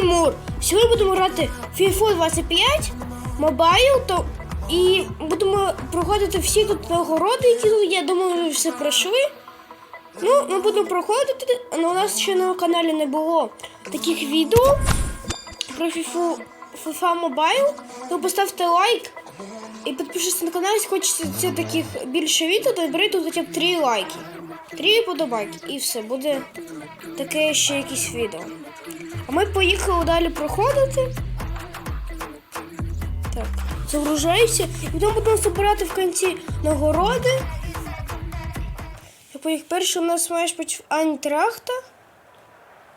Тимур. Сьогодні будемо грати FIFA 25 Mobile то, і будемо проходити всі тут нагороди, які тут. Я думаю, ви все пройшли. Ну, ми будемо проходити, але у нас ще на каналі не було таких відео про FIFA, FIFA Mobile. То поставте лайк і підпишіться на канал, якщо хочете таких більше відео, то беріть тут хоча б 3 лайки. 3 подобайки і все, буде таке ще якесь відео. Ми поїхали далі проходити. Так, загружаюся. І потім будемо збирати в кінці нагороди. Я поїхав перший у нас маєш бути Антрахта.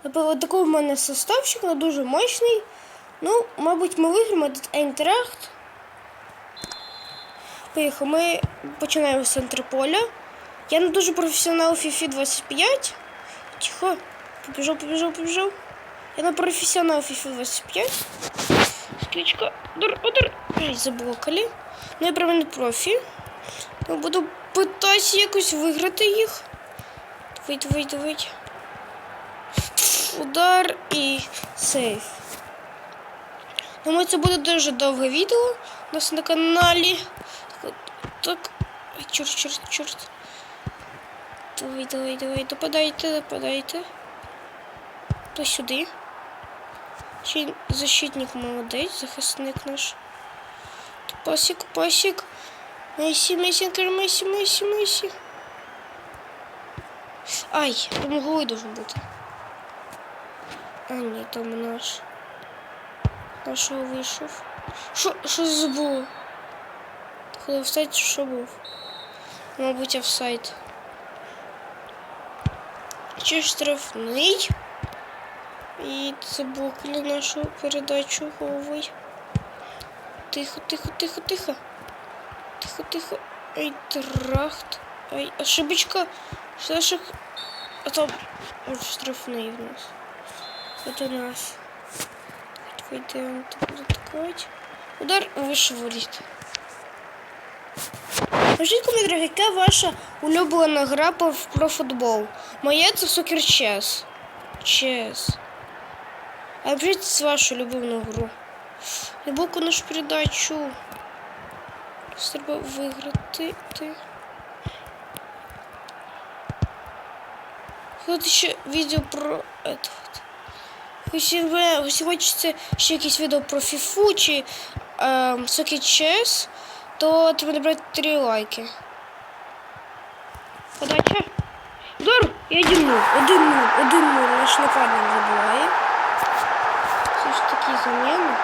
Ось такий в мене составчик, але дуже мощний. Ну, мабуть, ми виграємо этот Айнтрахт. Поїхали. Ми починаємо з центру поля. Я не дуже професіонал в FIFA 25. Тихо. Побіжав, побіжав, побіжав. Я не професіонал в FIFA 25. Скличка. Удар, удар. Заблокали. Ну, я прямо не профі. Ну, буду питатися якось виграти їх. Давай, давай, давай. Удар і сейф. Думаю, це буде дуже довге відео у нас на каналі. Так. Ай, чорт, чорт, чорт. Давай, давай, давай, допадайте, допадайте. То сюди. Защитник молодець, захисник наш. Пасік, пасік. Месі, Месі, Месі, Месі, Месі. Ай, там голий должен бути. А, ні, там наш. Нашого вийшов. Що, що забуло? Коли офсайд, що був? Мабуть, офсайд. Чи штрафний? І заблокали нашу передачу головой. Тихо, тихо, тихо, тихо. Тихо, тихо. Ай, трахт. Ай, ошибочка. Сашек. А там Ой, штрафний в нас. Это нас. Пойдем открыть. Удар выше воріт. Скажіть, коментарі, яка ваша улюблена гра по- про футбол? Моя це Soccer Chess. Chess. А вашу улюблену гру. Глибоку нашу передачу. Треба виграти. Ти. Тут ще відео про. Якщо хочете ще якісь відео про фіфу чи ем, Soccer Chess, то треба набрати 3 лайки. Подача. Удар! І 1-0. 1-0. 1-0. Наш нападник забуває. Все ж такі заміни.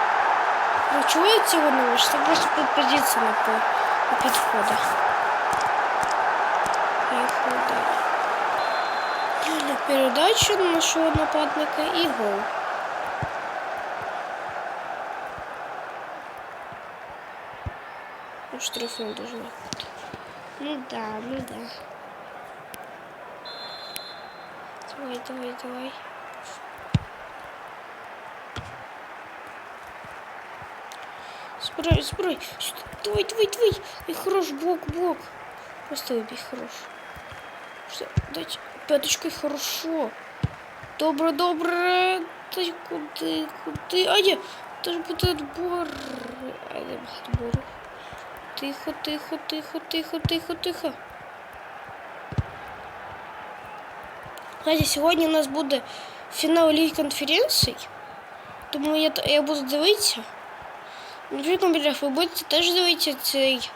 Ну, чого я цього не можу? Це просто позиція на, по, на підходах. Поїхали далі. Далі передача на нашого нападника і гол. Ну, штрафний должен бути. Ну да, ну да. Давай, давай, давай. Збирай, збирай. Сюди. Давай, давай, давай. И хорош, блок, блок. Просто выбей, хорош. Что, дать пяточкой хорошо. Добре, добре. Та й куди, куди? А ні, це ж буде отбор. А не отбор. Тихо, тихо, тихо, тихо, тихо, тихо. Знаєте, сьогодні у нас буде фінал Ліги конференцій. Тому я, я буду дивитися. Наприклад, ви будете теж дивитися цей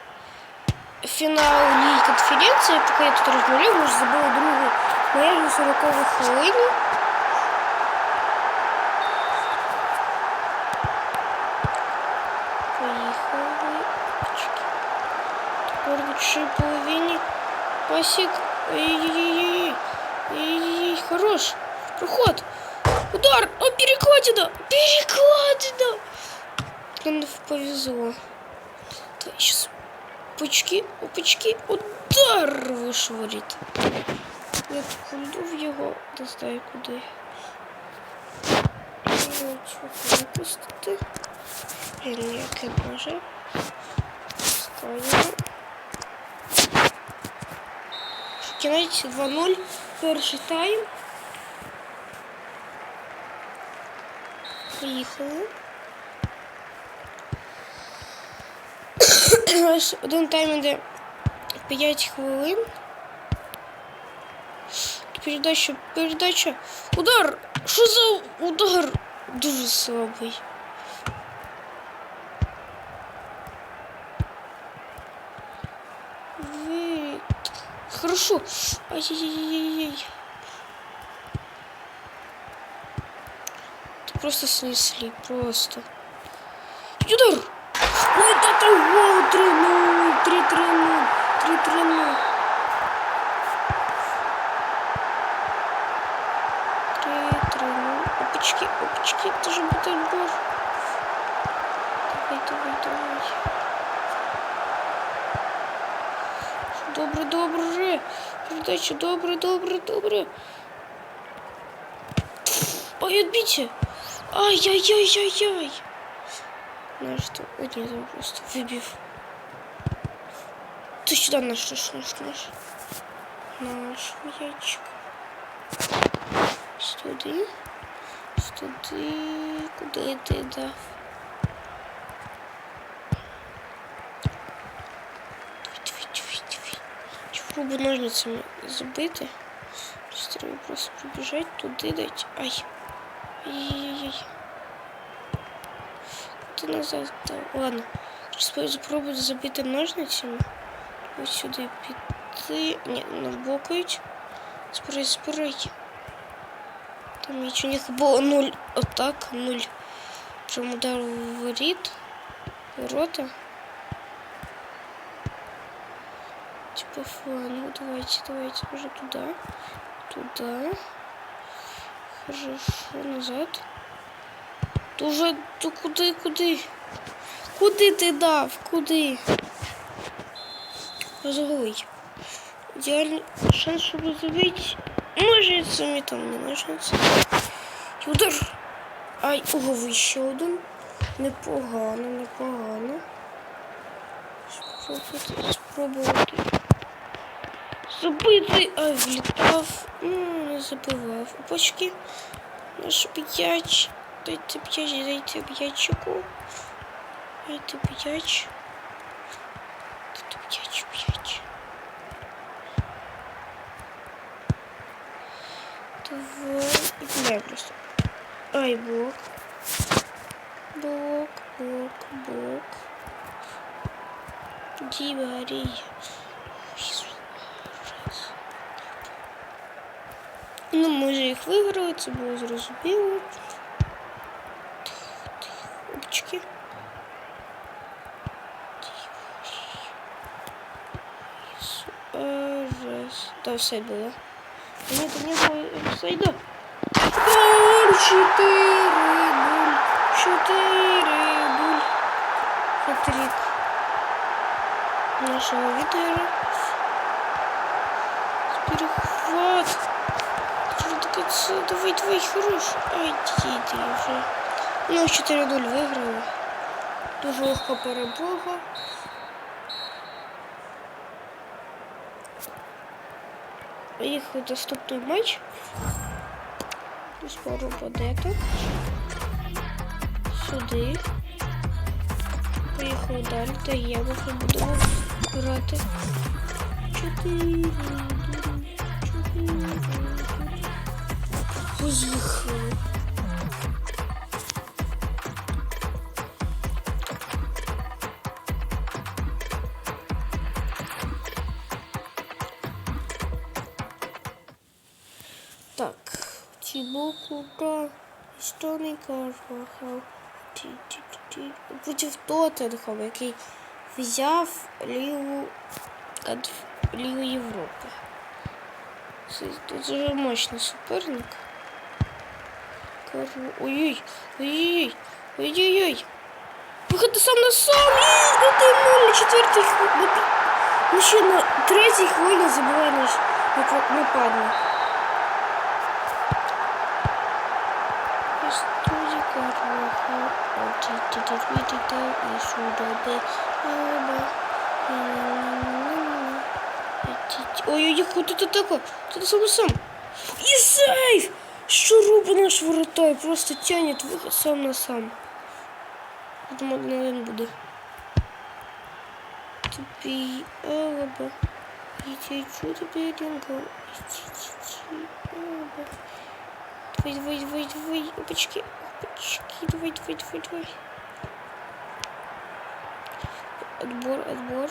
фінал Ліги конференції, поки я тут розмовляю, може забула другу майже на 40 хвилині. Поїхали. Тепер в іншій половині. Пасік. Ой-ой-ой. Ой-ой-ой. Хорош. Проход. Удар. О, перекладина. Перекладина. Блин, повезло. Так, сейчас пучки, опачки, удар вишворить. Я в його достаю куди. Чого випустити? Ніяке може. Ставимо. Кінець 2-0. Перший тайм. Поїхали. Ось один тайм іде 5 хвилин. Передача, передача. Удар! Що за удар? Дуже слабий. Вид. Хорошо. Ай-яй-яй-яй. Ты просто снесли, просто. Удар! Воу, 3 ну, 3 3 ну, 3 3 ну. 3 3 ну. Опачки, опачки, это же бутерброд. Давай, давай, давай. Добрый, добрый же. Передача, добрый, добрый, добрый. Ой, отбите. Ай-яй-яй-яй-яй знаю, что... Ой, нет, его просто выбив. Ты сюда наш, наш, наш, наш. Наш яичек. Сюда. Сюда. Куда это, да? Пробу ножницами забити. Треба просто пробіжати туди дать. Ай. Ай-яй-яй. Ти назад дав. Ладно. Спробуй спробуй забити ножницями. Ось сюди піти. Ні, не блокають. Збирай, збирай. Там нічого у них було нуль атак, нуль. Прям удар в воріт. Ворота. Типа фланг. Давайте, давайте уже туда. Туда. Хорошо, назад. Ти уже то куди, куди? Куди ти дав? Куди? Розговий. Ідеальний шанс, щоб забити. Ножницями там не ножниці. І удар. Ай, уговий ще один. Непогано, непогано. Спробувати, спробувати. Забити, ай, влітав. Ну, не забивав. Опачки. Наш п'яч. Дайте п'яч, дайте п'ячику. Дайте п'яч. Дайте п'яч, п'яч. Два. Играй просто. Ай, блок. Блок, блок, блок. Дивари. Ну, вже їх виграли, це було зрозуміло. Все було. Ні, до нього сайда. Гол! 4 0 4 0 Хатрик нашего лидера. Перехват. Давай, давай, хорош. Ай, діти вже. Ну, 4-0 виграли. Дуже легка перемога. Поїхав наступний матч. Скоро тут. Сюди. Поїхали далі. Та я вже буду грати. Чотири. Поїхали. Тибо Кука, Стоний Карвахал, проти Тоттенхам, який взяв Лігу, від Лігу Європи. Це дуже мощний суперник. Ой-ой, ой-ой, ой-ой-ой. Виходи сам на сам, і один нуль на четвертій хвилині. Ну ще на третій хвилині забиває наш нападник. ти-ти-ти-ти-ти, і сюди, Ой-ой-ой, куди ти тако? Ти сам сам. І сейф! Що робить наш воротар? Просто тянет виход сам на сам. Я думаю, один на один буде. Тобі алаба. Іди чудо беденько. Давай, давай, давай, давай. Опачки, опачки. Давай, давай, давай, давай. Отбор, отбор.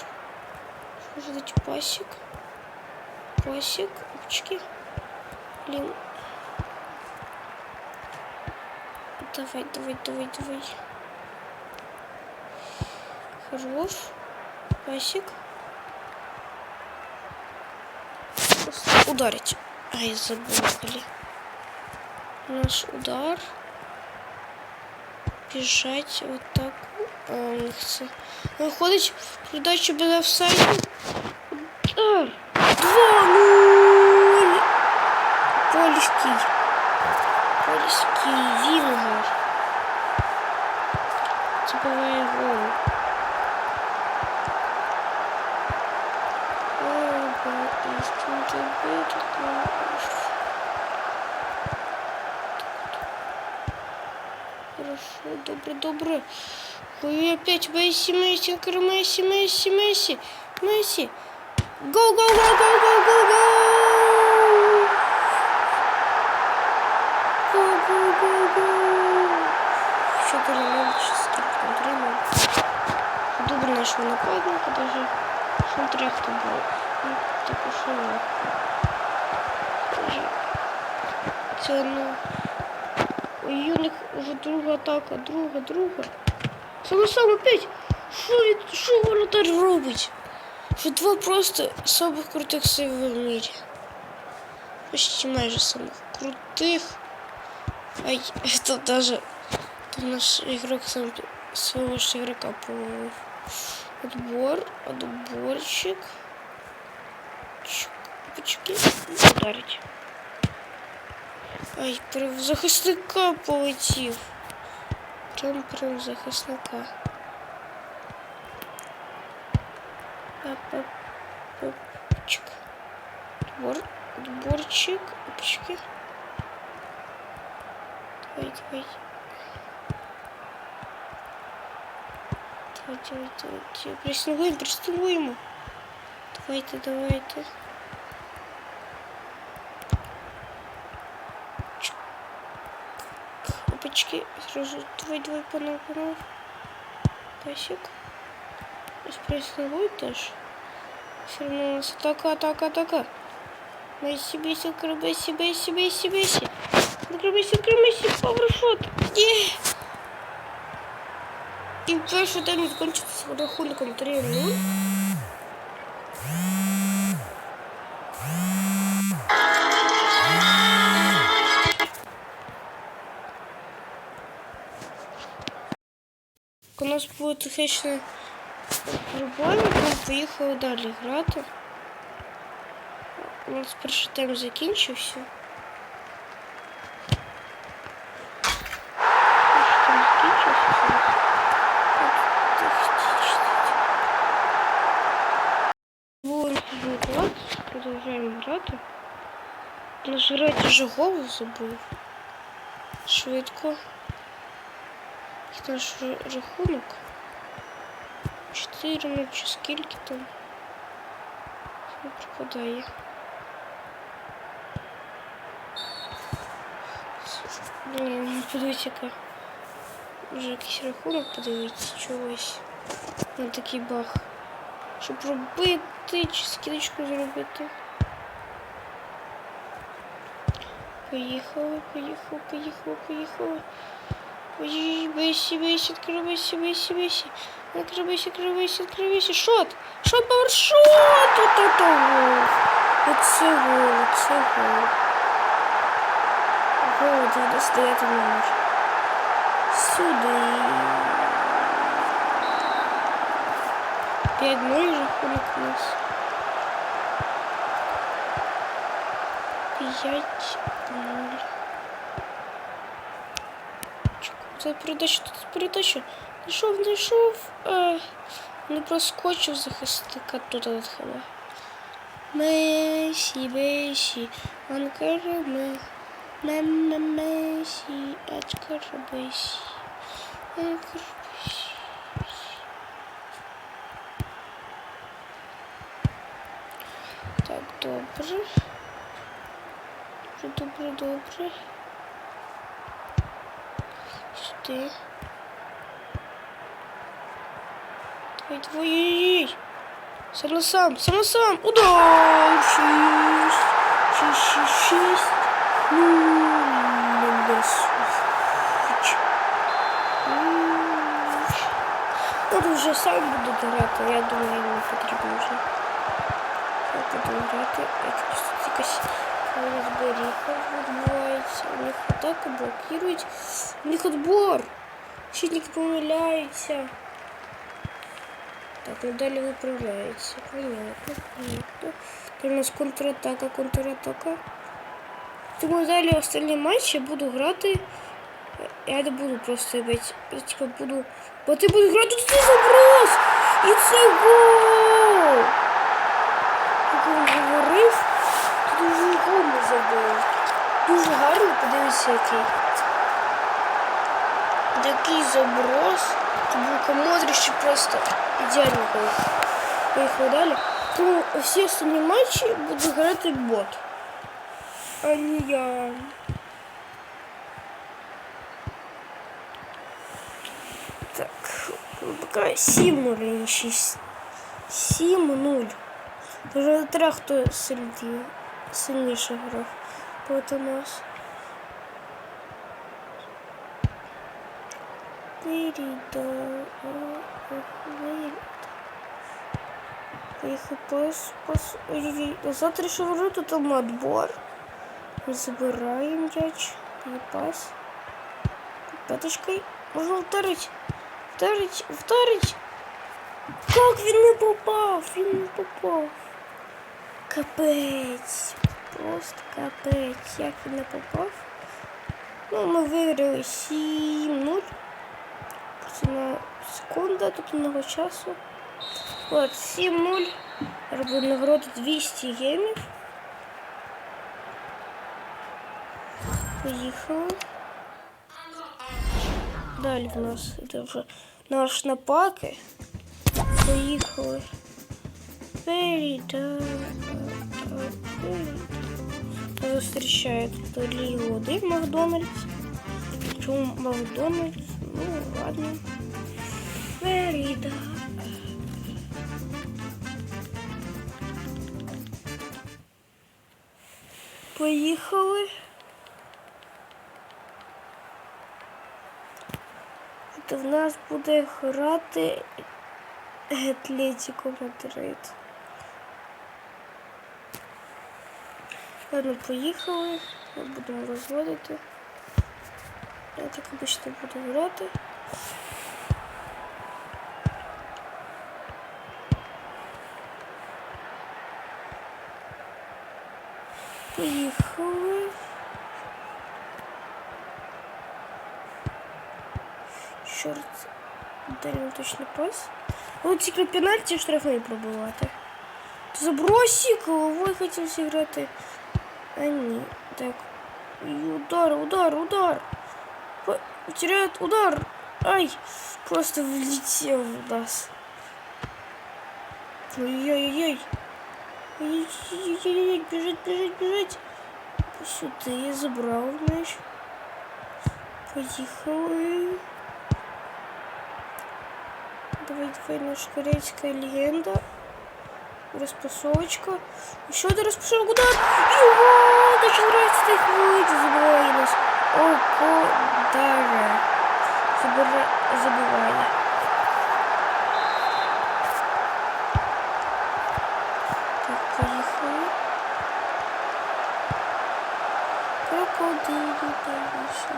Что же это пасик? Пасик, опачки. Блин. Давай, давай, давай, давай. Хорош. Пасик. Просто ударить. Ай, забыли. Наш удар біжать отак. От О, це. Він ходить в передачу без офсайду. Два нуль! Польський. Польський Вінгер. Забиває гол. Месси, Месси, Месси, Месси, Месси, Месси. Гоу, гоу, гоу, гоу, гоу, гоу, гоу. Гоу, гоу, гоу, гоу. Що перемог, що скільки отримав. Добре нашого нападника, даже шантрехту був. Ну, типу, що не. Це, ну, у юних вже друга атака, друга, друга. Саме сам опять. Що він, що воротар робить? Що два просто самих крутих сейвів в мірі. Почти майже самих крутих. Ай, это даже там наш игрок сам своего же игрока повалил. Отбор, отборчик. Чик, Пучки. Ударить. Ай, прям в захисника полетів. Кемпером захисника. Папчик. Двор... Дворчик. Опачки. Давай, давай. Давай, давай, давай. Преснуем, преснуем. Давайте, давайте. Опачки. Сразу. Давай, давай, панов, панов. Пасик. Прессингует тоже. Все равно у нас атака, атака, атака. Месси, Месси, Месси, Месси, Месси, Месси. Месси, Месси, поворот. Є! І перший тайм закінчився з рахунком 3-0. Проблема, ми поїхали далі грати. У нас перший тайм закінчився. Було грати. Наш грати вже голос забув. Швидко. Наш рахунок? 4 ну чи скільки там? Все пропадає. Блін, подивіться, яка. Вже якийсь рахунок подивіться чогось. На такий баг. Щоб робити чи скидочку зробити. Поїхали, поїхали, поїхали, поїхали. Ой, Бесі, Бесі, відкрий Бесі, Бесі, Бесі. Відкрий Бесі, відкрий Бесі, відкрий Бесі. Шот! Шот, пауер, шот! Ото гол. Оце гол, оце гол. Гол, 99 номер. Сюди. 5-0 рахунок у нас. 5-0. Тут передача, тут передача. Знайшов, знайшов. А, не проскочив захисника тут відхила. Месі, Месі, Анкареме. Мама Месси, открывайся. Открывайся. Так, добре. Добре, добре, добре. Сюди. Давай, твоєї. Сам на сам, сам на сам. Удар! Шість. Шість, шість, шість. Ну, не досить. Ну, вже сам буду грати. Я думаю, йому потрібно вже. Я буду грати. Якось тут якась розберіха відбувається. У них атаку блокують. У них отбор. Щитники помиляються. Так, ну далі виправляється. Понятно, понятно. Тут у нас контратака, контратака. Тому далі останні матчі буду грати. Я не буду просто бить. Я типа буду. Бо ти будеш грати тут це заброс! І це гол! Як він говорив, тут забив. Дуже гарно, подивися який. Такий заброс. Бука Модрич просто ідеально. Поїхав далі. Тому всі останні матчі буду грати бот. А не я. Так, пока 7-0, не 6. 7-0. Даже трах хто сильніше, сильніше грав проти нас. Поїхав пас, пас. Ой-ой-ой. Назад решил ворота, там отбор. Забираем м'яч. І пас. Пяточкой. Можна вдарить. Вдарить, вдарить. Как він не попав? Він не попав. Капець. Просто капець. Як він не попав? Ну, ми виграли 7-0. Просто на секунда, тут много часу. От, 7-0. Робив нагороду 200 гемів. Поїхали. Далі в нас іде вже наш напаки. Поїхали. Перейда. Тут Лігу 1 Макдональдс. Чому Макдональдс? Ну, ладно. Перейда. Поїхали. То в нас буде грати Атлетико Мадрид. Ладно, поїхали. Ми будемо розводити. Я так обично буду грати. Поїхали. Чорт. Далі точно пас. Ну, тільки пенальті штрафний пробувати. Забросик, головой хотів зіграти. А ні. Так. І удар, удар, удар. П- Теряет удар. Ай! Просто влетел в нас. Ой-ой-ой. Ой-ой-ой, бежать, бежать, бежать. Сюди я забрав мяч. Поїхали. Давай, давай, наша корейская легенда. Распасовочка. Еще одна распасовка. Удар! Его! Даже нравится так выйти. Забывай нас. Ого, Дара. Забыра... Забывай. Так, поехали. Крокодили, конечно.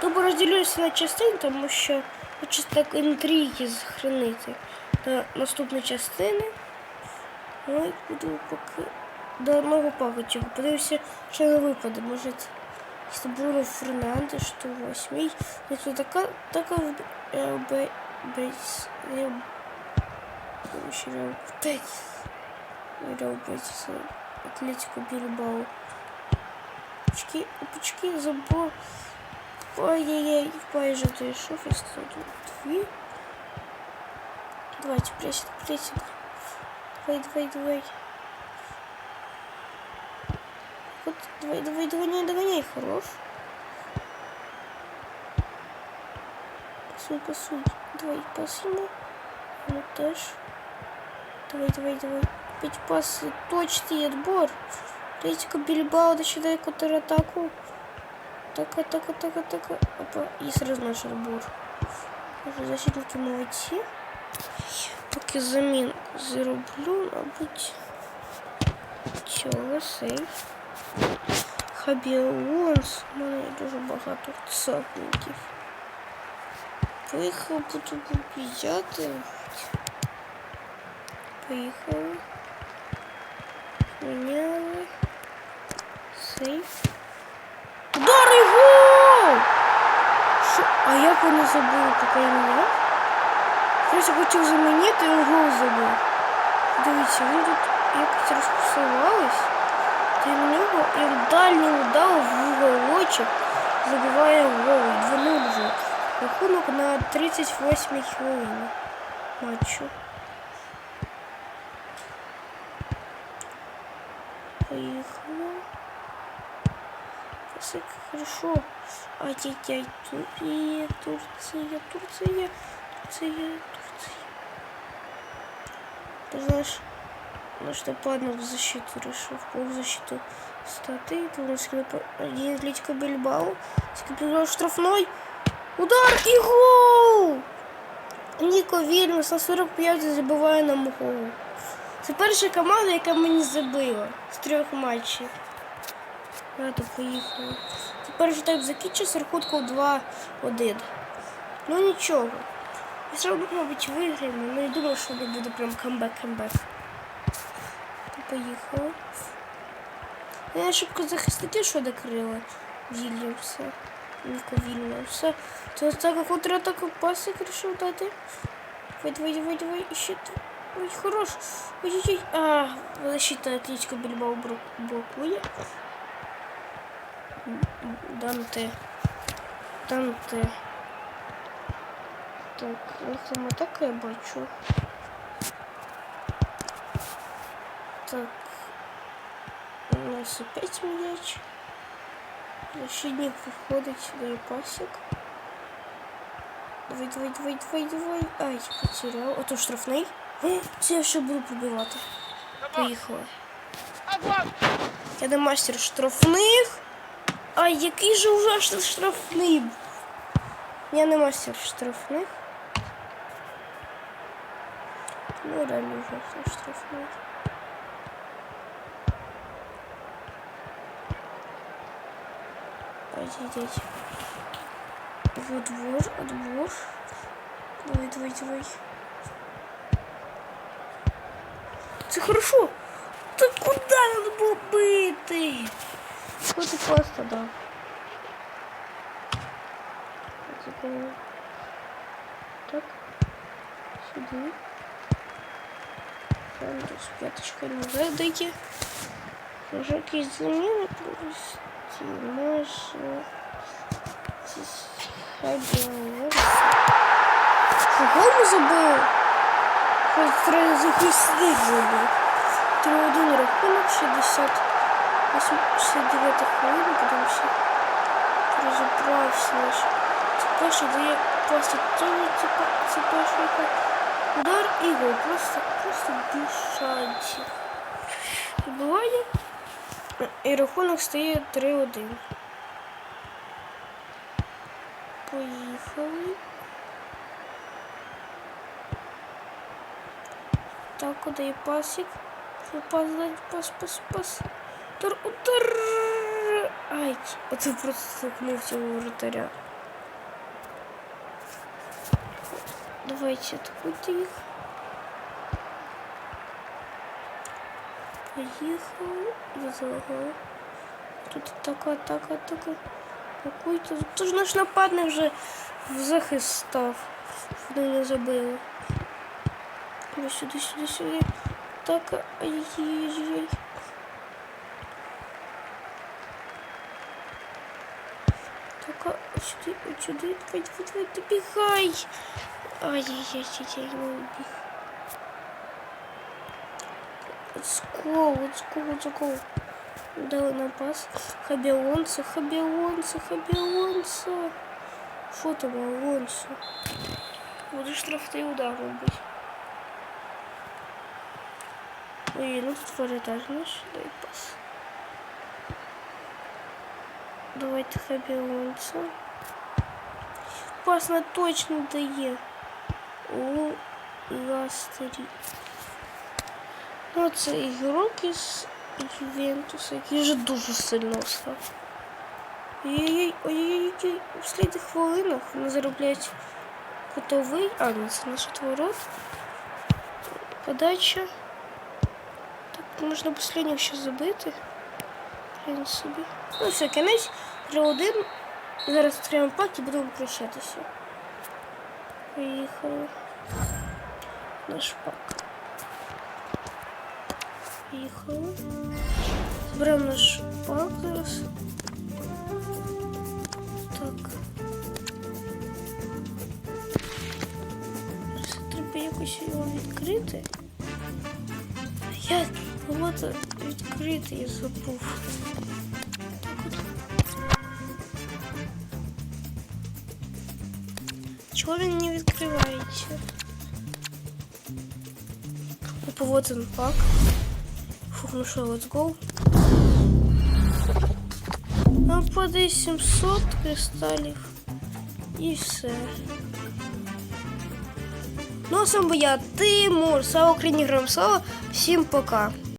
Тобто розділюся на частини, тому що хочу так інтриги зберігати до наступної частини. Ну, і буду поки до одного пакету. Подивився, що не випаде. Може, якщо Бруно Фернандеш, то восьмий. Це така, така РБ, Бейс, ще Реал Бетіс. Реал Бетіс, Атлетико Більбао. Опачки, опачки, забор. Ой-ой-ой, майже дійшов і стату дві. Давайте, присід, присід. Давай, давай, давай. Вот, давай, давай, догоняй, догоняй, хорош. Пасуй, пасуй. Давай, пас ему. Ну теж. Давай, давай, давай. Пять пас, точный отбор. Атлетико Бильбао начинает контратаку. Так, атака, атака, атака. Опа, и сразу наш отбор. Защитники молодцы. Поки замін зроблю, мабуть. Чого сейф. Хабіонс. У мене дуже багато цапників. Поїхав, буду побіжати. Поїхали. Міняли. Сейф. Удар гол! Що? А як вони забули, поки я міняв? Хтось хотів замінити, він гол забув. Дивіться, він тут якось розпасувались. Та й в нього він дальній удар в уголочок забиває гол. 2-0 вже. Рахунок на 38 хвилині матчу. Поїхали. Все хорошо. Ай-яй-яй, Турция, Турция, Турция, Турция, Турция. Ты знаешь, ну что, падал в защиту, решил в полузащиту статы. Тулонский один Атлетико Бильбао. Скопировал штрафной. Удар і гол! Ніко Вільнюс на 45 забиває нам гол. Це перша команда, яка мені забила з трьох матчів. Рада поїхали. Тепер вже так закінчився рахунком 2-1. Ну нічого. Все одно, мабуть, виграємо, але я думав, що не буде прям камбек-камбек. Поїхали. Я ошибка захисників, що докрила Вільямса. Ніко Вільямса. Це така контратака пасик решив дати. Давай, давай, давай, давай, ще Ой, хорош. Ой-ой-ой. А, защита Атлетико Бильбао блокує. Данте. Данте. Так, як там атака я бачу. Так. У нас опять м'яч. Защитник виходить, дає пасік. Давай, давай, давай, давай, давай. Ай, потерял. Ото штрафний. Е, Це я ще буду пробивати. Поїхали. Я не мастер штрафних. Ай, який же ужасний штрафний. Я не мастер штрафних. Ну, реально ужасний штрафний. Ай-яй-яй. Вот двор, отбор. Давай, давай, давай. Це хорошо. Та куди надо було бити? Ти просто дав? Так. Сюди. З не видає. Може якісь заміни провести? Може... Ходила. Кого ми забили? Хоч треба захисник забив. 3-1 рахунок, 60. 69 хвилина, подивимося. Розібрався наш. Це перший дає просто тому, це, це перший яка. Удар і гол. Просто, просто без. Буває. І рахунок стає 3-1. Поїхали. Так, куди є пасік? Що пас? Пас, пас, пас. Удар, удар. Ай, оце просто стукнувся у воротаря. Давайте атакуйте їх. Поїхали. Я. Тут атака, атака, атака. Атакуйте. Тут ж наш нападник вже в захист став. Вони не забили. Ось сюди, сюди, сюди. Так, ай-яй-яй. сюди, от сюди, давай, давай, давай, добігай. Ай-яй-яй-яй, не убіг. Let's go, let's go, let's go. Дали нам пас. Хабіонса, Хабіонса, Хабіонса. Що там, Алонсо? Буде штрафний удар робити. Ой, ну тут воротар наш, дай пас. Давайте Хабіонса. Пас на точно дає. У Ластері. Ну, це ігрок із Ювентуса, який вже дуже сильно став. Ой-ой-ой, в слідних хвилинах вони заробляють кутовий, а, ні, це наш отворот. Подача. Так, можна последніх ще забити. Прямо собі. Ну все, кінець 3-1. Зараз отримаємо і будемо прощатися. Поїхали. Наш пак. Поїхали. Зберемо наш пак зараз. Так. Зараз Треба якось його відкрити. Я от відкрити я забув. Чого він не відкривається? Опа, вот он пак. Фух, ну що, let's go. Нам падає 700 кристалів. І все. Ну, а сам би я, Тимур, слава Україні, героям слава. Всім пока.